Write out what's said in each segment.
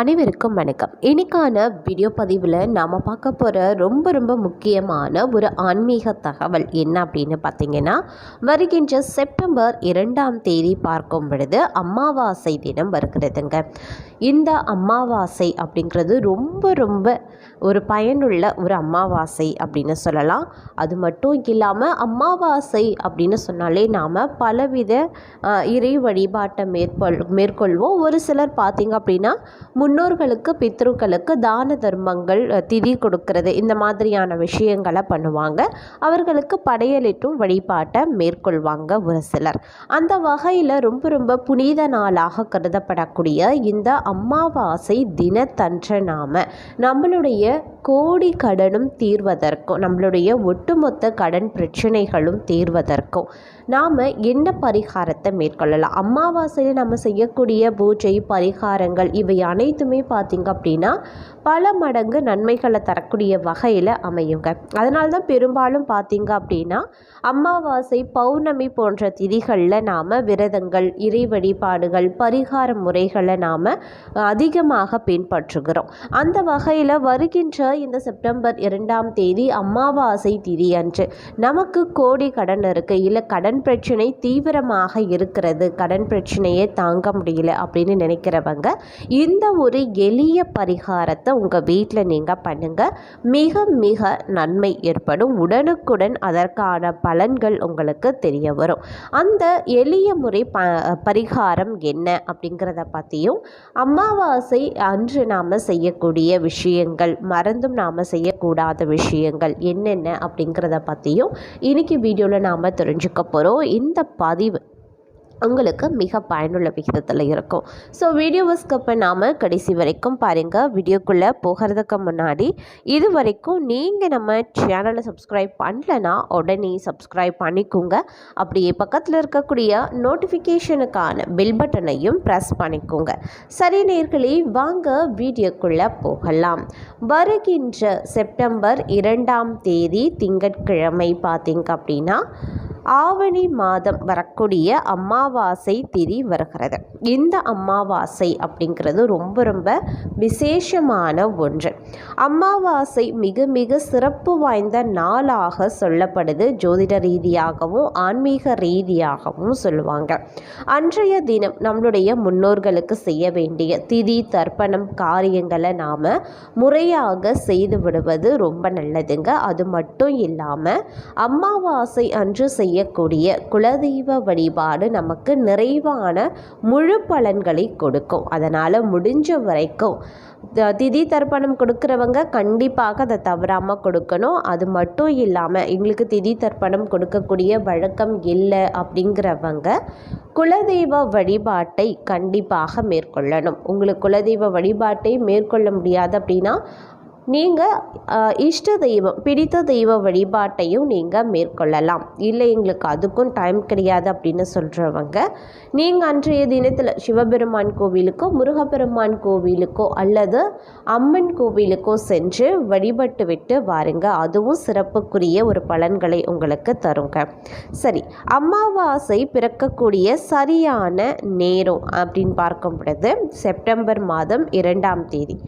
அனைவருக்கும் வணக்கம். இன்னைக்கான வீடியோ பதிவில் நாம் பார்க்க போகிற ரொம்ப ரொம்ப முக்கியமான ஒரு ஆன்மீக தகவல் என்ன அப்படின்னு பார்த்தீங்கன்னா வருகின்ற செப்டம்பர் இரண்டாம் தேதி பார்க்கும் பொழுது அமாவாசை தினம் வருகிறதுங்க. இந்த அமாவாசை அப்படிங்கிறது ரொம்ப ரொம்ப ஒரு பயனுள்ள ஒரு அமாவாசை அப்படின்னு சொல்லலாம். அது மட்டும் இல்லாமல் அமாவாசை அப்படின்னு சொன்னாலே நாம் பலவித இறை வழிபாட்டை மேற்கொள் மேற்கொள்வோம். ஒரு சிலர் பார்த்திங்க அப்படின்னா முன்னோர்களுக்கு பித்ருக்களுக்கு தான தர்மங்கள் திதி கொடுக்கறது. இந்த மாதிரியான விஷயங்களை பண்ணுவாங்க. அவர்களுக்கு படையலிட்டும் வழிபாட்டை மேற்கொள்வாங்க ஒரு சிலர். அந்த வகையில் ரொம்ப ரொம்ப புனித நாளாக கருதப்படக்கூடிய இந்த அமாவாசை தினத்தன்று நாம். நம்மளுடைய கோடி கடனும் தீர்வதற்கும் நம்மளுடைய ஒட்டுமொத்த கடன் பிரச்சனைகளும் தீர்வதற்கும் நாம் என்ன பரிகாரத்தை மேற்கொள்ளலாம்? அமாவாசையில் நம்ம செய்யக்கூடிய பூஜை பரிகாரங்கள் இவை அனைத்துமே பார்த்திங்க அப்படின்னா பல மடங்கு நன்மைகளை தரக்கூடிய வகையில் அமையுங்க. அதனால தான் பெரும்பாலும் பார்த்திங்க அப்படின்னா அமாவாசை பௌர்ணமி போன்ற திதிகளில் நாம் விரதங்கள் இறை வழிபாடுகள் பரிகார முறைகளை நாம் அதிகமாக பின்பற்றுகிறோம். அந்த வகையில் வருகின்ற இந்த செப்டம்பர் இரண்டாம் தேதி அமாவாசை திதி அன்று நமக்கு கோடி கடன் இருக்குது இல்லை கடன் பிரச்சனை தீவிரமாக இருக்கிறது. கடன் பிரச்சனையை தாங்க முடியல அப்படின்னு நினைக்கிறவங்க இந்த ஒரு எளிய பரிகாரத்தை உங்கள் வீட்டில் நீங்கள் பண்ணுங்கள் மிக மிக நன்மை ஏற்படும். உடனுக்குடன் அதற்கான பலன்கள் உங்களுக்கு தெரிய வரும். அந்த எளிய முறை ப பரிகாரம் என்ன அப்படிங்கிறத பற்றியும் அமாவாசை அன்று நாம் செய்யக்கூடிய விஷயங்கள் மறந்தும் நாம் செய்யக்கூடாத விஷயங்கள் என்னென்ன அப்படிங்கிறத பற்றியும் இன்றைக்கி வீடியோவில் நாம் தெரிஞ்சுக்க போகிறோம் இந்த பதிவு உங்களுக்கு மிக பயனுள்ள விகிதத்தில் இருக்கும். ஸோ வீடியோவை ஸ்கிப் பண்ணாமல் கடைசி வரைக்கும் பாருங்கள் வீடியோக்குள்ளே போகிறதுக்கு முன்னாடி இது வரைக்கும் நீங்கள் நம்ம சேனலை சப்ஸ்கிரைப் பண்ணலன்னா உடனே சப்ஸ்கிரைப் பண்ணிக்கோங்க. அப்படியே பக்கத்தில் இருக்கக்கூடிய நோட்டிஃபிகேஷனுக்கான பில் பட்டனையும் ப்ரெஸ் பண்ணிக்கோங்க. சரி நேர்களே வாங்க வீடியோக்குள்ளே போகலாம். வருகின்ற செப்டம்பர் இரண்டாம் தேதி திங்கட்கிழமை பார்த்தீங்க அப்படின்னா ஆவணி மாதம் வரக்கூடிய அமாவாசை திதி வருகிறது. இந்த அமாவாசை அப்படிங்கிறது ரொம்ப ரொம்ப விசேஷமான ஒன்று. அமாவாசை மிக மிக சிறப்பு வாய்ந்த நாளாக சொல்லப்படுது. ஜோதிட ரீதியாகவும் ஆன்மீக ரீதியாகவும் சொல்லுவாங்க. அன்றைய தினம் நம்மளுடைய முன்னோர்களுக்கு செய்ய வேண்டிய திதி தர்ப்பணம் காரியங்களை நாம் முறையாக செய்து விடுவது ரொம்ப நல்லதுங்க. அது மட்டும் இல்லாமல் அமாவாசை அன்று செய்யக்கூடிய குலதெய்வ வழிபாடு நமக்கு நிறைவான முழு பலன்களை கொடுக்கும். அதனால் முடிஞ்ச வரைக்கும் த- திதி தர்ப்பணம் கொடுக்குறவங்க கண்டிப்பாக அதை தவறாமல் கொடுக்கணும். அது மட்டும் இல்லாமல் எங்களுக்கு திதி தர்ப்பணம் கொடுக்கக்கூடிய வழக்கம் இல்லை அப்படிங்கிறவங்க குலதெய்வ வழிபாட்டை கண்டிப்பாக மேற்கொள்ளணும். உங்களுக்கு குலதெய்வ வழிபாட்டை மேற்கொள்ள முடியாது அப்படின்னா நீங்கள் இஷ்ட தெய்வம் பிடித்த தெய்வ வழிபாட்டையும் நீங்கள் மேற்கொள்ளலாம். இல்லை எங்களுக்கு அதுக்கும் டைம் கிடையாது அப்படின்னு சொல்கிறவங்க நீங்கள் அன்றைய தினத்தில் சிவபெருமான் கோவிலுக்கோ முருகப்பெருமான் கோவிலுக்கோ அல்லது அம்மன் கோவிலுக்கோ சென்று வழிபட்டு விட்டு வாருங்க. அதுவும் சிறப்புக்குரிய ஒரு பலன்களை உங்களுக்கு தருங்க. சரி அமாவாசை பிறக்கக்கூடிய சரியான நேரம் அப்படின்னு பார்க்கும் பொழுது செப்டம்பர் மாதம் இரண்டாம் தேதி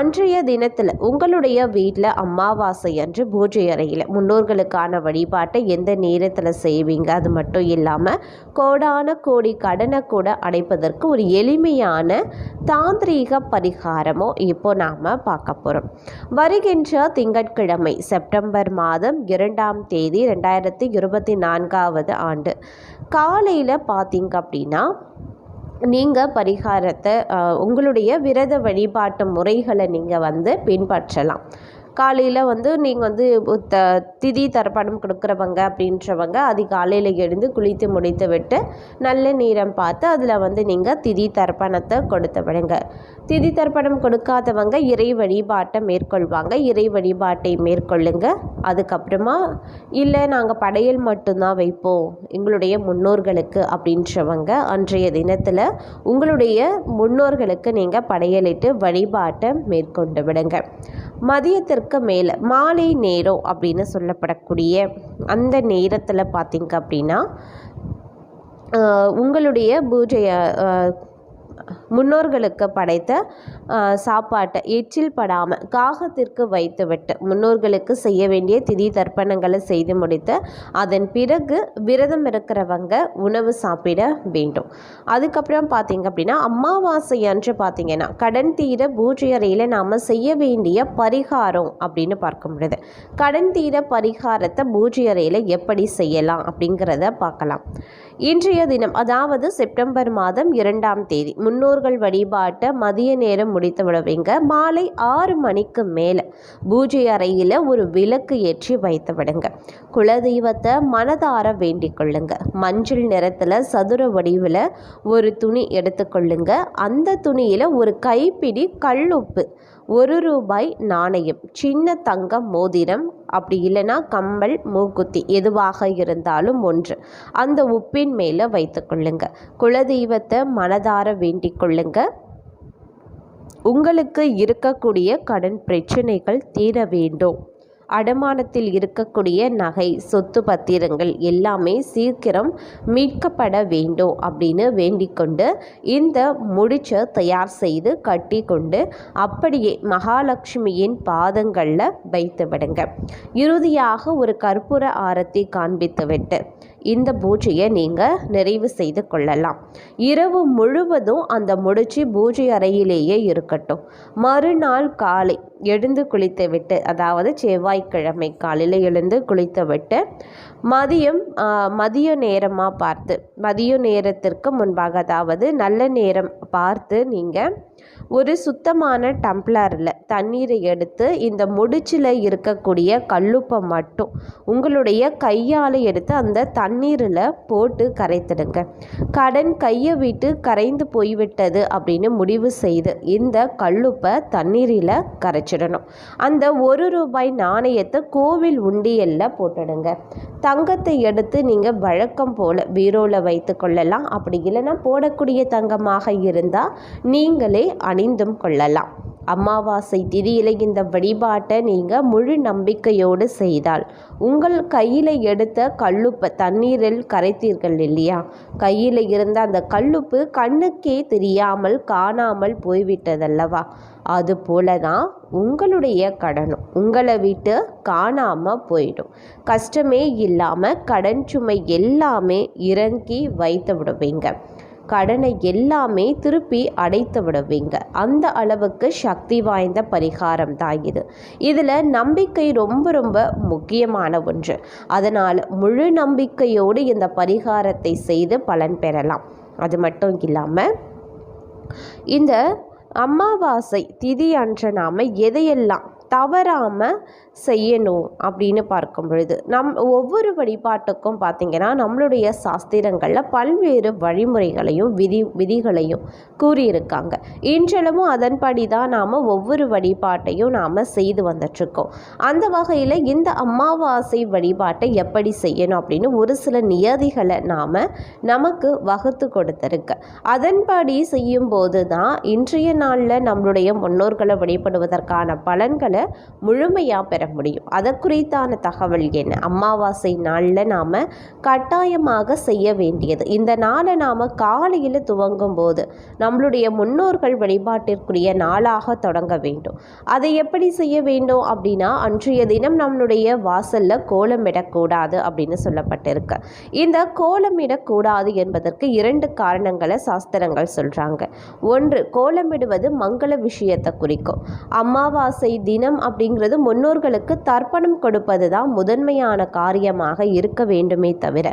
அன்றைய தினத்தில் உங்களுடைய வீட்டில் அமாவாசை அன்று பூஜை அறையில் முன்னோர்களுக்கான வழிபாட்டை எந்த நேரத்தில் செய்வீங்க? அது மட்டும் இல்லாமல் கோடான கோடி கடனை கூட அடைப்பதற்கு ஒரு எளிமையான தாந்திரீக பரிகாரமோ இப்போ நாம் பார்க்க போகிறோம் வருகின்ற திங்கட்கிழமை செப்டம்பர் மாதம் இரண்டாம் தேதி ரெண்டாயிரத்தி இருபத்தி நான்காவது ஆண்டு. காலையில் பார்த்தீங்க அப்படின்னா நீங்கள் பரிகாரத்தை உங்களுடைய விரத வழிபாட்டு முறைகளை நீங்கள் வந்து பின்பற்றலாம். காலையில் வந்து நீங்கள் வந்து த திதி தர்ப்பணம் கொடுக்குறவங்க அப்படின்றவங்க அதிகாலையில் எழுந்து குளித்து முடித்து விட்டு நல்ல நீரம் பார்த்து அதில் வந்து நீங்கள் திதி தர்ப்பணத்தை கொடுத்து விடுங்க. திதி தர்ப்பணம் கொடுக்காதவங்க இறை வழிபாட்டை மேற்கொள்வாங்க. இறை வழிபாட்டை மேற்கொள்ளுங்க. அதுக்கப்புறமா இல்லை நாங்கள் படையல் மட்டும்தான் வைப்போம். எங்களுடைய முன்னோர்களுக்கு அப்படின்றவங்க அன்றைய தினத்தில் உங்களுடைய முன்னோர்களுக்கு நீங்கள் படையலிட்டு வழிபாட்டை மேற்கொண்டு விடுங்க. மதியத்திற்கு மேலே மாலை நேரம் அப்படின்னு சொல்லப்படக்கூடிய அந்த நேரத்தில் பார்த்திங்க அப்படின்னா உங்களுடைய பூஜையை முன்னோர்களுக்கு படைத்த சாப்பாட்டை எச்சில் படாமல் காகத்திற்கு வைத்துவிட்டு முன்னோர்களுக்கு செய்ய வேண்டிய திதி தர்ப்பணங்களை செய்து முடித்து அதன் பிறகு விரதம் இருக்கிறவங்க உணவு சாப்பிட வேண்டும். அதுக்கப்புறம் பார்த்தீங்க அப்படின்னா அமாவாசை அன்று பார்த்தீங்கன்னா கடன் தீர பூஜை அறையில் நாம் செய்ய வேண்டிய பரிகாரம் அப்படின்னு பார்க்க முடியுது கடன் தீர பரிகாரத்தை பூஜை அறையில் எப்படி செய்யலாம் அப்படிங்கிறத பார்க்கலாம். இன்றைய தினம் அதாவது செப்டம்பர் மாதம் இரண்டாம் தேதி முன் முன்னோர்கள் வழிபாட்டை மதிய நேரம் முடித்து விடுவீங்க. மாலை ஆறு மணிக்கு மேலே பூஜை அறையில் ஒரு விளக்கு ஏற்றி வைத்து விடுங்க. குலதெய்வத்தை மனதார வேண்டிக் கொள்ளுங்க. மஞ்சள் நிறத்தில் சதுர வடிவில் ஒரு துணி எடுத்துக்கொள்ளுங்க அந்த துணியில் ஒரு கைப்பிடி கல்லுப்பு ஒரு ரூபாய் நாணயம் சின்ன தங்க மோதிரம் அப்படி இல்லைன்னா கம்பல் மூக்குத்தி எதுவாக இருந்தாலும் ஒன்று. அந்த உப்பின் மேலே வைத்துக்கொள்ளுங்க குலதெய்வத்தை மனதார வேண்டிக் கொள்ளுங்க. உங்களுக்கு இருக்கக்கூடிய கடன் பிரச்சனைகள் தீர வேண்டும். அடமானத்தில் இருக்கக்கூடிய நகை சொத்து பத்திரங்கள் எல்லாமே சீக்கிரம் மீட்கப்பட வேண்டும் அப்படின்னு வேண்டிக்கொண்டு இந்த முடிச்சை தயார் செய்து கட்டி கொண்டு அப்படியே மகாலட்சுமியின் பாதங்களில் வைத்து விடுங்க. இறுதியாக ஒரு கற்பூர ஆரத்தை காண்பித்துவிட்டு இந்த பூஜையை நீங்கள் நிறைவு செய்து கொள்ளலாம். இரவு முழுவதும் அந்த முடிச்சு பூஜை அறையிலேயே இருக்கட்டும். மறுநாள் காலை எழுந்து குளித்து விட்டு அதாவது செவ்வாய்க்கிழமை காலையில் எழுந்து குளித்து விட்டு மதியம் மதிய நேரமாக பார்த்து மதிய நேரத்திற்கு முன்பாக அதாவது நல்ல நேரம் பார்த்து நீங்கள் ஒரு சுத்தமான டம்ளரில் தண்ணீரை எடுத்து இந்த முடிச்சில் இருக்கக்கூடிய கல்லுப்பை மட்டும் உங்களுடைய கையால் எடுத்து அந்த தண்ணீரில் போட்டு கரைத்திடுங்க. கடன் கையை விட்டு கரைந்து போய்விட்டது அப்படின்னு முடிவு செய்து இந்த கல்லுப்பை தண்ணீரில் கரைச்சிடணும். அந்த ஒரு ரூபாய் நாணயத்தை கோவில் உண்டியலில் போட்டுடுங்க. தங்கத்தை எடுத்து நீங்கள் வழக்கம் போல் பீரோவில் வைத்து கொள்ளலாம். அப்படி இல்லைன்னா போடக்கூடிய தங்கமாக இருந்தால் நீங்களே அணிந்தும் கொள்ளலாம். அமாவாசை திதியில் இந்த வழிபாட்டை நீங்கள் முழு நம்பிக்கையோடு செய்தால் உங்கள் கையில் எடுத்த கல்லுப்பை தண்ணீரில் கரைத்தீர்கள் இல்லையா? கையில் இருந்த அந்த கல்லுப்பு கண்ணுக்கே தெரியாமல் காணாமல் போய்விட்டதல்லவா? அது போல தான் உங்களுடைய கடனும். உங்களை விட்டு காணாமல் போயிடும். கஷ்டமே இல்லாமல் கடன் சுமை எல்லாமே இறங்கி வைத்து விடுவீங்க. கடனை எல்லாமே திருப்பி அடைத்து விடுவீங்க. அந்த அளவுக்கு சக்தி வாய்ந்த பரிகாரம் தான் இது. இதில் நம்பிக்கை ரொம்ப ரொம்ப முக்கியமான ஒன்று. அதனால் முழு நம்பிக்கையோடு இந்த பரிகாரத்தை செய்து பலன் பெறலாம். அது மட்டும் இல்லாமல் இந்த அமாவாசை திதி அன்று நாம் எதையெல்லாம் தவறாமல் செய்யணும் அப்படின்னு பார்க்கும் பொழுது நம் ஒவ்வொரு வழிபாட்டுக்கும் பார்த்திங்கன்னா நம்மளுடைய சாஸ்திரங்களில் பல்வேறு வழிமுறைகளையும் விதி விதிகளையும் கூறியிருக்காங்க. இன்றளவும் அதன்படி தான் நாம் ஒவ்வொரு வழிபாட்டையும் நாம் செய்து வந்துட்ருக்கோம். அந்த வகையில் இந்த அமாவாசை வழிபாட்டை எப்படி செய்யணும் அப்படின்னு ஒரு சில நியதிகளை நாம் நமக்கு வகுத்து கொடுத்துருக்கு. அதன்படி செய்யும்போது தான் இன்றைய நாளில் நம்மளுடைய முன்னோர்களை வழிபடுவதற்கான பலன்களை முழுமையாக பெற முடியும். அதை குறித்தான தகவல் என்ன? அமாவாசை நாளில் நாம் கட்டாயமாக செய்ய வேண்டியது. இந்த நாளை நாம் காலையில் துவங்கும் போது நம்மளுடைய முன்னோர்கள் வழிபாட்டிற்குரிய நாளாக தொடங்க வேண்டும். அதை எப்படி செய்ய வேண்டும் அப்படின்னா அன்றைய தினம் நம்மளுடைய வாசலில் கோலமிடக்கூடாது அப்படின்னு சொல்லப்பட்டிருக்கு. இந்த கோலமிடக்கூடாது என்பதற்கு இரண்டு காரணங்களை சாஸ்திரங்கள் சொல்கிறாங்க ஒன்று கோலமிடுவது மங்கள விஷயத்தை குறிக்கும். அமாவாசை தினம் அப்படிங்கிறது முன்னோர்களுக்கு தர்ப்பணம் கொடுப்பது தான் முதன்மையான காரியமாக இருக்க வேண்டுமே தவிர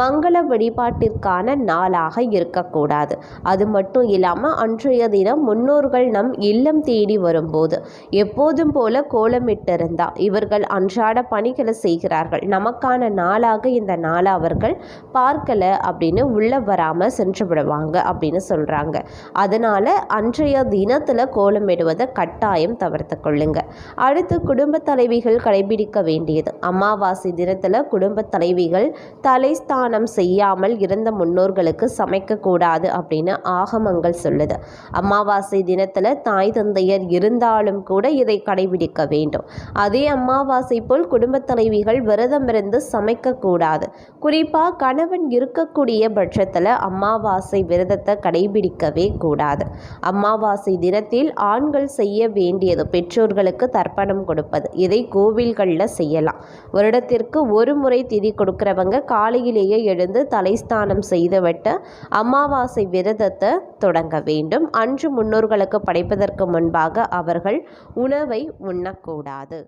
மங்கள வழிபாட்டிற்கான நாளாக இருக்கக்கூடாது. அது மட்டும் இல்லாமல் அன்றைய தினம் முன்னோர்கள் நம் இல்லம் தேடி வரும்போது எப்போதும் போல கோலமிட்டிருந்தா இவர்கள் அன்றாட பணிகளை செய்கிறார்கள். நமக்கான நாளாக இந்த நாளை அவர்கள் பார்க்கல அப்படின்னு உள்ள வராமல் சென்று விடுவாங்க அப்படின்னு சொல்கிறாங்க அதனால் அன்றைய தினத்தில் கோலமிடுவதை கட்டாயம் தவிர்த்து கொள்ளுங்கள் அடுத்து குடும்ப தலைவிகள் கடைபிடிக்க வேண்டியது. அமாவாசை தினத்தில் குடும்ப தலைவிகள் தலைஸ்தானம் செய்யாமல் இறந்த முன்னோர்களுக்கு சமைக்கக்கூடாது அப்படின்னு ஆகமங்கள் சொல்லுது. அமாவாசை தினத்தில் தாய் தந்தையர் இருந்தாலும் கூட இதை கடைபிடிக்க வேண்டும். அதே அமாவாசை போல் குடும்ப தலைவிகள் விரதமிருந்து சமைக்கக்கூடாது குறிப்பாக கணவன் இருக்கக்கூடிய பட்சத்தில் அமாவாசை விரதத்தை கடைபிடிக்கவே கூடாது. அமாவாசை தினத்தில் ஆண்கள் செய்ய வேண்டியது பெற்றோர்களுக்கு தர்ப்பணம் கொடுப்பது. இதை கோவில்களில் செய்யலாம். வருடத்திற்கு ஒரு முறை திதி கொடுக்குறவங்க காலையிலேயே எழுந்து தலைஸ்தானம் செய்துவிட்டு அமாவாசை விரதத்தை தொடங்க வேண்டும். அன்று முன்னோர்களுக்கு படைப்பதற்கு முன்பாக அவர்கள் உணவை உண்ணக்கூடாது.